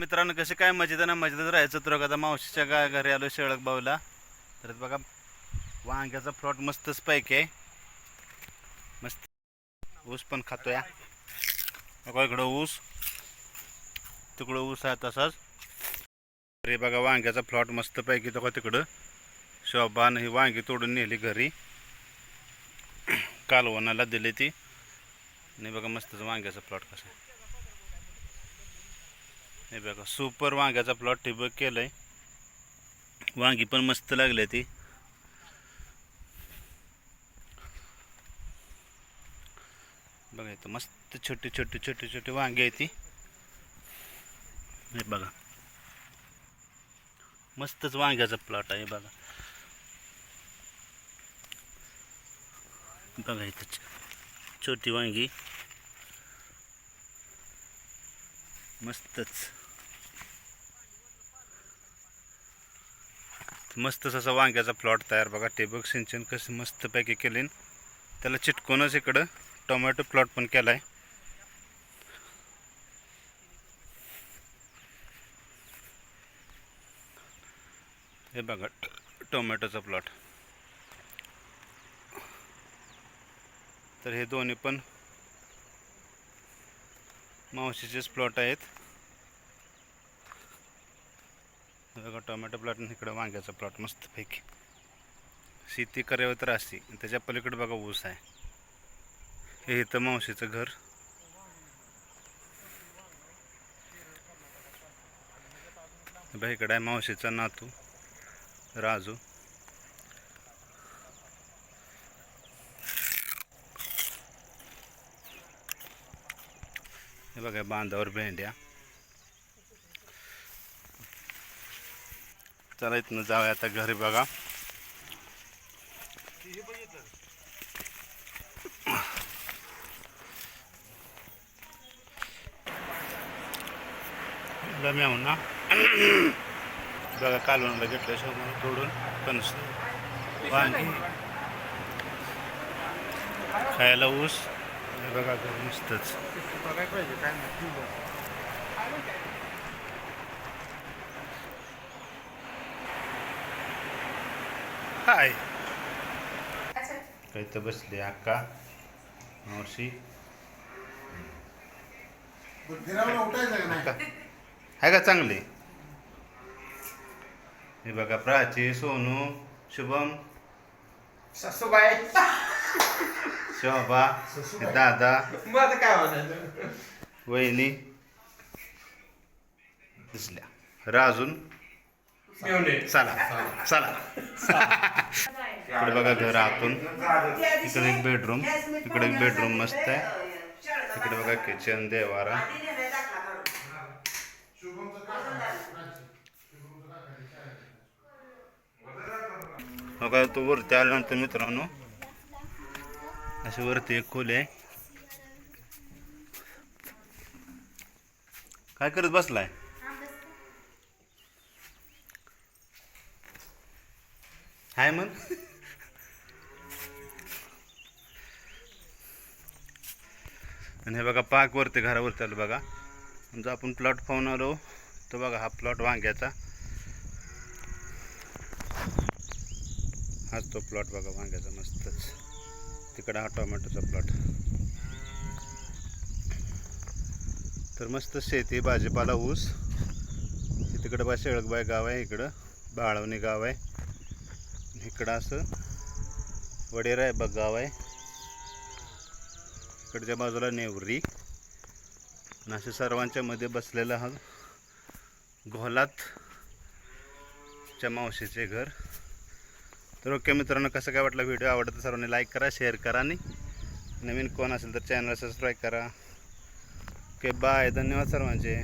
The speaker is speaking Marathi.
मित्रांनो कसे काय मजेत ना? मजेतच राहायचं तर आता मावशीच्या गा घरी आलो शेळक बावला तर बघा वांग्याचा प्लॉट मस्तच पैकी आहे. मस्त. ऊस पण खातोया. बघा इकडं ऊस. तिकडं ऊस आहे तसाच. अरे बघा वांग्याचा प्लॉट मस्त पैकी तो तिकडं. शोभान ही वांगी तोडून नेली घरी. कालवणाला दिली ती. आणि बघा मस्तच वांग्याचा प्लॉट कसा आहे. हे बघा सुपर वांग्याचा प्लॉट ठिबक केलंय. वांगी पण मस्त लागली ती. बघा इथं मस्त छोटी छोटी छोटी छोटी वांगी आहे ती. हे बघा. मस्तच वांग्याचा प्लॉट आहे बघा. बघा इथं छोटी वांगी. मस्तच. मस्तच असा वांग्याचा प्लॉट तयार बघा. ठिबक सिंचन कसं मस्तपैकी केलीन. त्याला चिटकूनच इकडं टोमॅटो प्लॉट पण केला आहे हे बघा टोमॅटोचा प्लॉट. तर हे दोन्ही पण मावशीचेच प्लॉट आहेत हे बघा टोमॅटो प्लॉट आणि इकडं वांग्याचा प्लॉट मस्त पैकी शेती करावी तर असते. त्याच्या पलीकडे बघा ऊस आहे. हे इथं मावशीचं घर. बघा इकडं आहे मावशीचा नातू राजू. हे बघा बांधावर भेंड्या. चला इथनं जाऊया आता घरी बघा. जम्याहून ना बघा कालवणला घेतल्याशिवाय मला तोडून कणस वांगी. खायला ऊस. हे बघा घर हाय. काही तर बसले अक्का मावशी. आहे का चांगले? हे बघा प्राची सोनू शुभम. सासूबाई. शोभा दादा. मग आता काय म्हणायचं वहिनी. दिसल्या. राजून. चला. चला. इकडे बघा घर आतून. इकडे एक बेडरूम इकडे एक बेडरूम मस्त आहे. इकडे बघा किचन देवारा. बघा तो वरती आल्यानंतर मित्रांनो अशी वरती एक खोली आहे. काय करत बसलाय? हाय मग आणि हे बघा पाक घरावरती आलो बघा. जो आपण प्लॉट पाहून आलो. तो बघा हा प्लॉट वांग्याचा. हाच तो प्लॉट बघा वांग्याचा मस्तच. तिकडं हा टोमॅटोचा प्लॉट तर मस्त शेती भाजीपाला ऊस. तिकडं बा शेळकबाई गाव आहे इकडं. बाळवणी गाव आहे. इकडं असं वडेर आहे बघ गाव आहे. इकडच्या बाजूला नेवरी. आणि असे सर्वांच्या मध्ये बसलेला हा घोलातच्या मावशीचे घर. तर ओके मित्रांनो कसं काय वाटलं व्हिडिओ? आवडतं सर्वांनी लाईक करा शेअर करा आणि नवीन कोण असेल तर चॅनल सबस्क्राईब करा. ओके बाय धन्यवाद सर्वांचे.